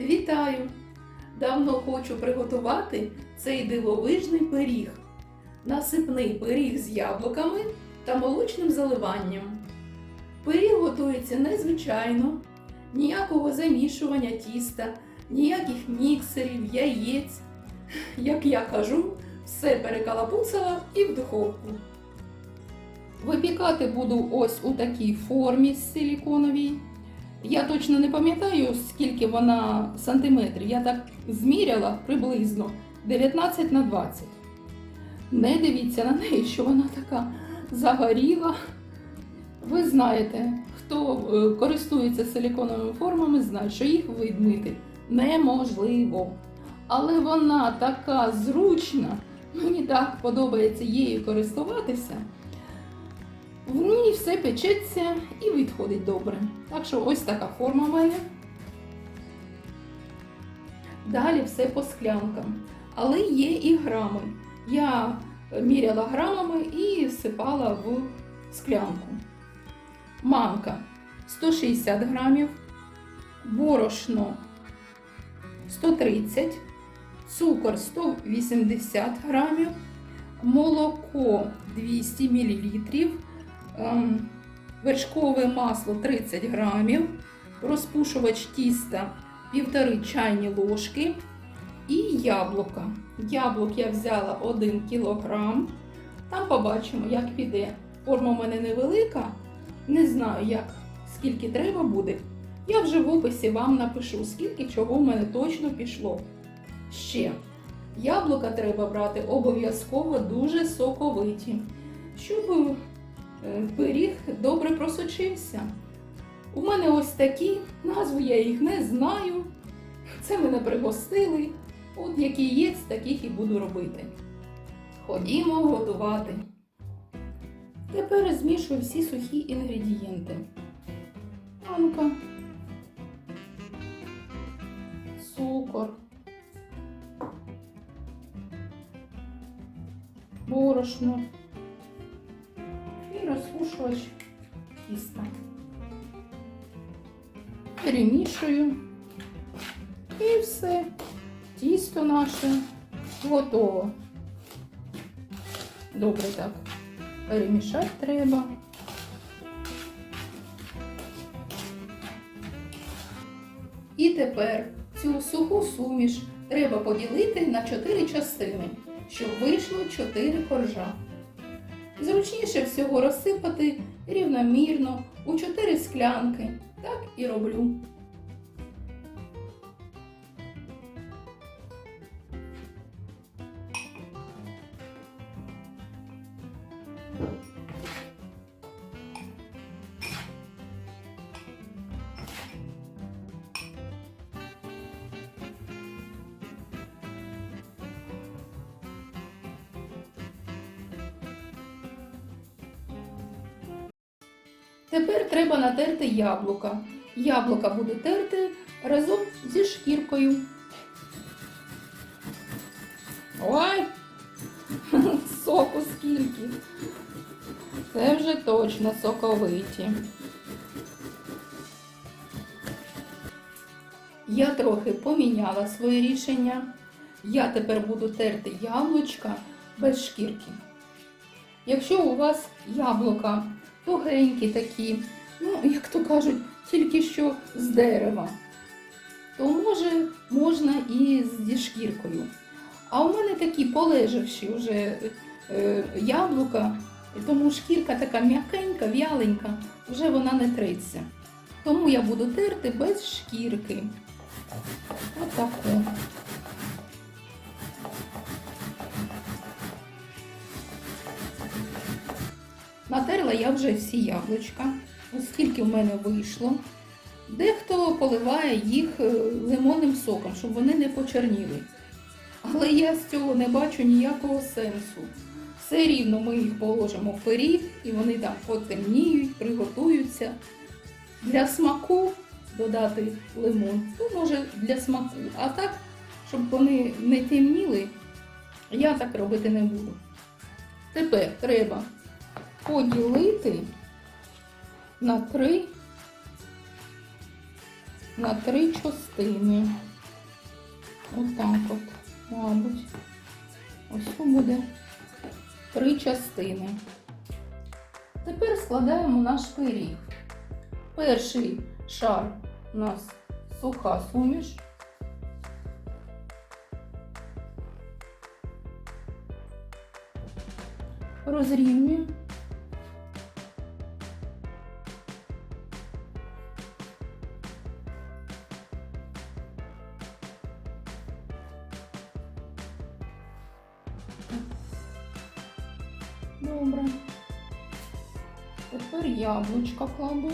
Вітаю! Давно хочу приготувати цей дивовижний пиріг. Насипний пиріг з яблуками та молочним заливанням. Пиріг готується незвичайно, ніякого замішування тіста, ніяких міксерів, яєць. Як я кажу, все перекалапуцала і в духовку. Випікати буду ось у такій формі з силіконовій. Я точно не пам'ятаю, скільки вона сантиметрів. Я так зміряла приблизно 19 на 20. Не дивіться на неї, що вона така загоріла. Ви знаєте, хто е, користується силіконовими формами, знає, що їх відмити неможливо. Але вона така зручна, мені так подобається її користуватися. В ній все печеться і відходить добре. Так що ось така форма в мене. Далі все по склянкам. Але є і грами. Я міряла грамами і всипала в склянку. Манка 160 грамів, борошно 130, цукор 180 грамів, молоко 200 мл, вершкове масло 30 грамів, розпушувач тіста 1,5 чайні ложки і яблука. Яблук я взяла 1 кг. Там побачимо, як піде. Форма в мене невелика. Не знаю, як, скільки треба буде. Я вже в описі вам напишу, скільки чого в мене точно пішло. Ще. Яблука треба брати обов'язково дуже соковиті, щоб е, пиріг добре просочився. У мене ось такі, назву я їх не знаю. Це мене пригостили. От які є, таких і буду робити. Ходімо готувати. Тепер змішую всі сухі інгредієнти. Манка, цукор, борошно розпушувач тіста. Перемішую і все. Тісто наше готово. Добре так. Перемішати треба. І тепер цю суху суміш треба поділити на 4 частини, щоб вийшло 4 коржа. Зручніше всього розсипати рівномірно у 4 склянки. Так і роблю. Тепер треба натерти яблука. Яблука буду терти разом зі шкіркою. Ой! Соку скільки. Це вже точно соковиті. Я трохи поміняла своє рішення. Я тепер буду терти яблучка без шкірки. Якщо у вас яблука тугенькі такі, ну, як то кажуть, тільки що з дерева, то може можна і зі шкіркою. А у мене такі полежавші вже е, яблука, тому шкірка така м'якенька, в'яленька, вже вона не триться. Тому я буду терти без шкірки. Отако. Натерла я вже всі яблучка, оскільки в мене вийшло. Дехто поливає їх е, лимонним соком, щоб вони не почерніли. Але я з цього не бачу ніякого сенсу. Все рівно ми їх положимо в пиріг і вони там потемніють, приготуються. Для смаку додати лимон, то може для смаку. А так, щоб вони не темніли, я так робити не буду. Тепер треба поділити на три, на три частини. Отак от, мабуть. Ось тут буде три частини. Тепер складаємо наш пиріг. Перший шар у нас суха суміш. Розрівнюємо. Тепер кладу.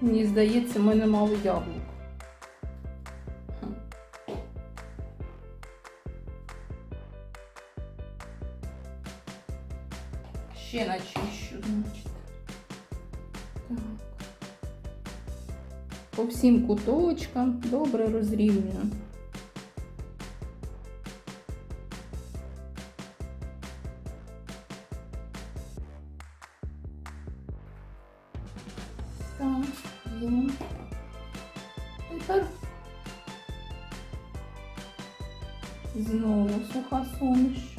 Мені здається, в мене мало яблук. всім куточкам добре розрівнюю. Так, є. Тепер знову суха суміш.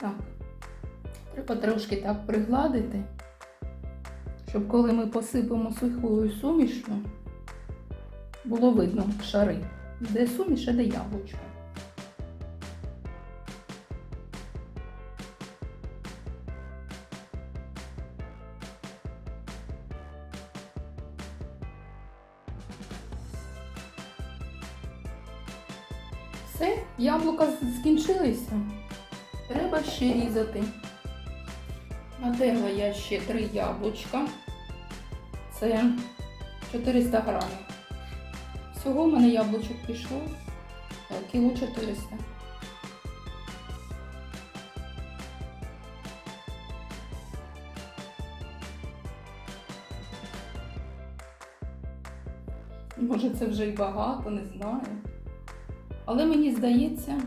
Так. Треба трошки так пригладити, щоб коли ми посипемо сухою сумішю, було видно шари, де суміш, а де яблучко. Все, яблука скінчилися. Треба ще різати. Натерла я ще три яблучка. Це 400 грамів. Всього в мене яблучок пішло е, кіло 400. Може це вже і багато, не знаю. Але мені здається,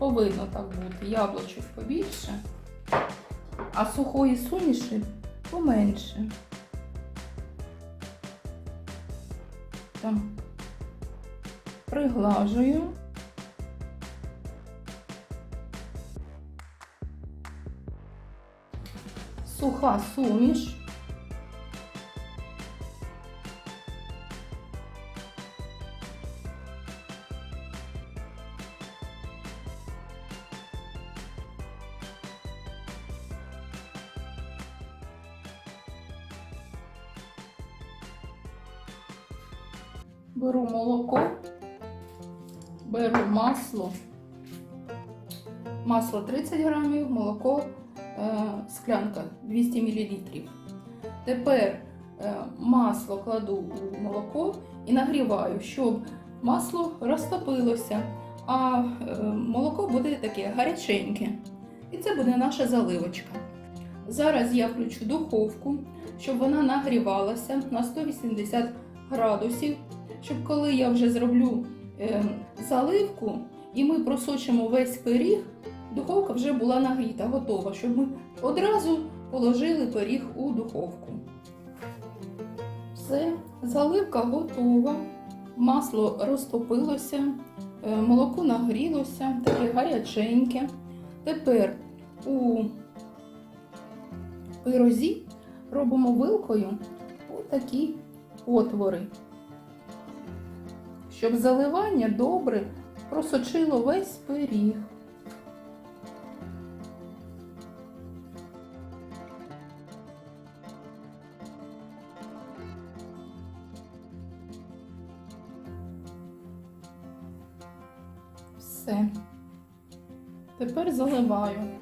повинно так бути. Яблучок побільше, а сухої суміші поменше. Так. Приглажую. Суха суміш. Масло 30 грамів, молоко е, склянка 200 мл. Тепер е, масло кладу у молоко і нагріваю, щоб масло розтопилося, а е, молоко буде таке гаряченьке. І це буде наша заливочка. Зараз я включу духовку, щоб вона нагрівалася на 180 градусів щоб коли я вже зроблю заливку і ми просочимо весь пиріг, духовка вже була нагріта, готова, щоб ми одразу положили пиріг у духовку. Все, заливка готова, масло розтопилося, е, молоко нагрілося, таке гаряченьке. Тепер у пирозі робимо вилкою отакі отвори щоб заливання добре просочило весь пиріг. Тепер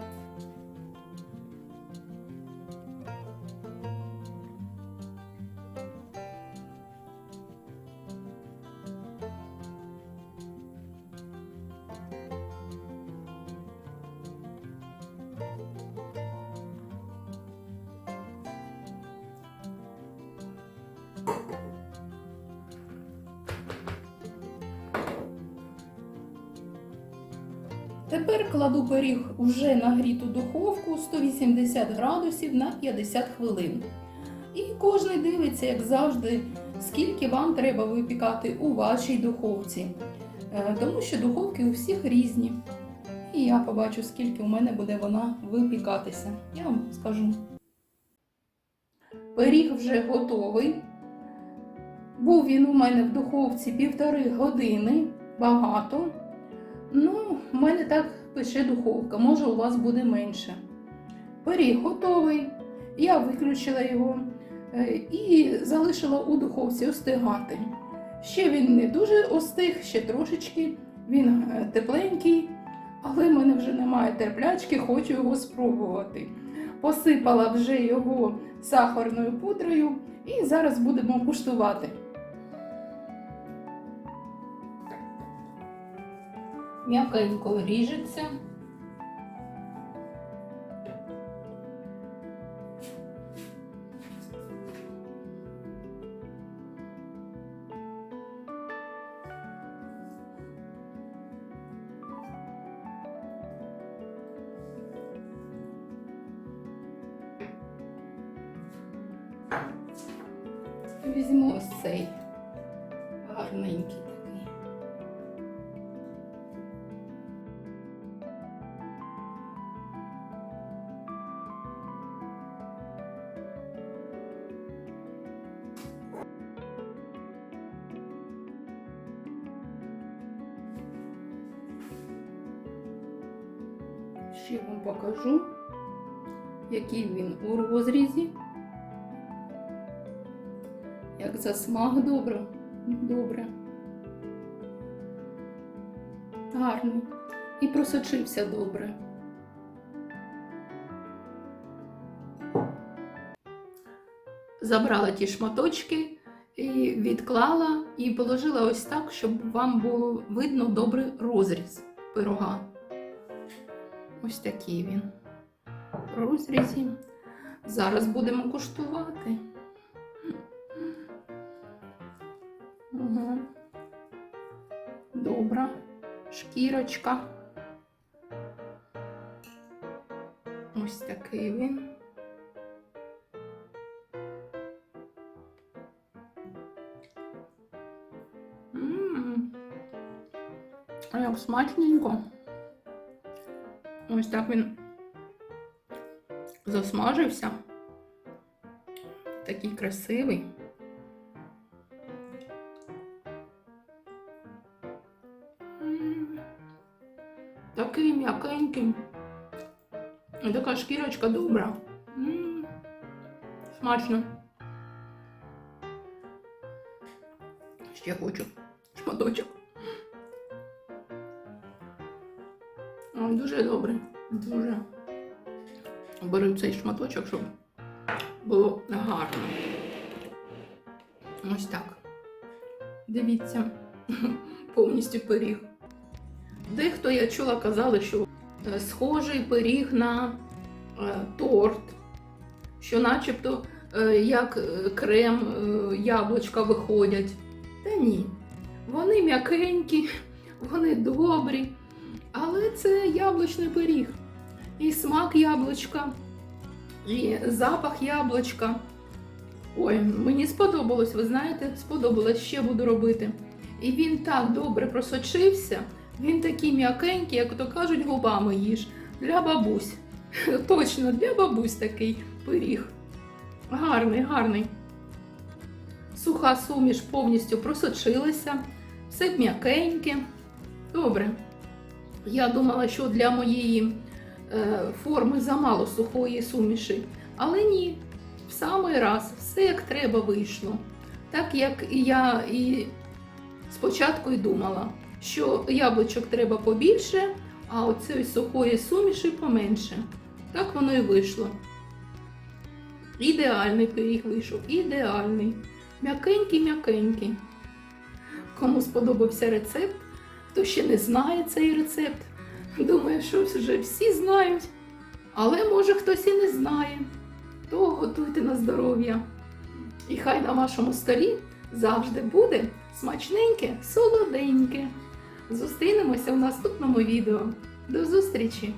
Тепер кладу пиріг уже нагріту духовку 180 градусів на 50 хвилин. І кожен дивиться, як завжди, скільки вам треба випікати у вашій духовці. Е, Тому що духовки у всіх різні. І я побачу, скільки у мене буде вона випікатися. Я вам скажу. Пиріг вже готовий. Був він у мене в духовці півтори години, багато. Ну, в мене так пише духовка, може у вас буде менше. Пиріг готовий. Я виключила його е, і залишила у духовці остигати. Ще він не дуже остиг, ще трошечки. Він е, тепленький, але в мене вже немає терплячки, хочу його спробувати. Посипала вже його сахарною пудрою і зараз будемо куштувати. М'якенько ріжеться. Візьму ось цей Ще вам покажу, який він у розрізі. Як засмаг добре. Добре. Гарний. І просочився добре. Забрала ті шматочки і відклала і положила ось так, щоб вам було видно добрий розріз пирога. Ось такий він. в Розрізі. Зараз будемо куштувати. Угу. Добра. Шкірочка. Ось такий він. М. А як смачненько. Ось так він засмажився. Такий красивий. Такий м'якенький. Така шкірочка добра. Смачно. Ще хочу шматочок. Ой, Дуже добре. Дуже. Беру цей шматочок, щоб було гарно. Ось так. Дивіться, повністю пиріг. Дехто я чула, казали, що е, схожий пиріг на е, торт, що начебто е, як крем яблучка виходять. Та ні. Вони м'якенькі, вони добрі, але це яблучний пиріг. І смак яблучка, і запах яблучка. Ой, мені сподобалось, ви знаєте, сподобалось, ще буду робити. І він так добре просочився, він такий м'якенький, як то кажуть, губами їж. Для бабусь. Точно, для бабусь такий пиріг. Гарний, гарний. Суха суміш повністю просочилася, все м'якеньке. Добре. Я думала, що для моєї е, форми замало сухої суміші, але ні, в самий раз все як треба вийшло. Так як я і спочатку й думала, що яблучок треба побільше, а оцієї сухої суміші поменше. Так воно і вийшло. Ідеальний пиріг вийшов, ідеальний. М'якенький-м'якенький. Кому сподобався рецепт, хто ще не знає цей рецепт, думаю, що вже всі знають. Але може хтось і не знає, то готуйте на здоров'я. І хай на вашому столі завжди буде смачненьке, солоденьке. Зустрінемося в наступному відео. До зустрічі!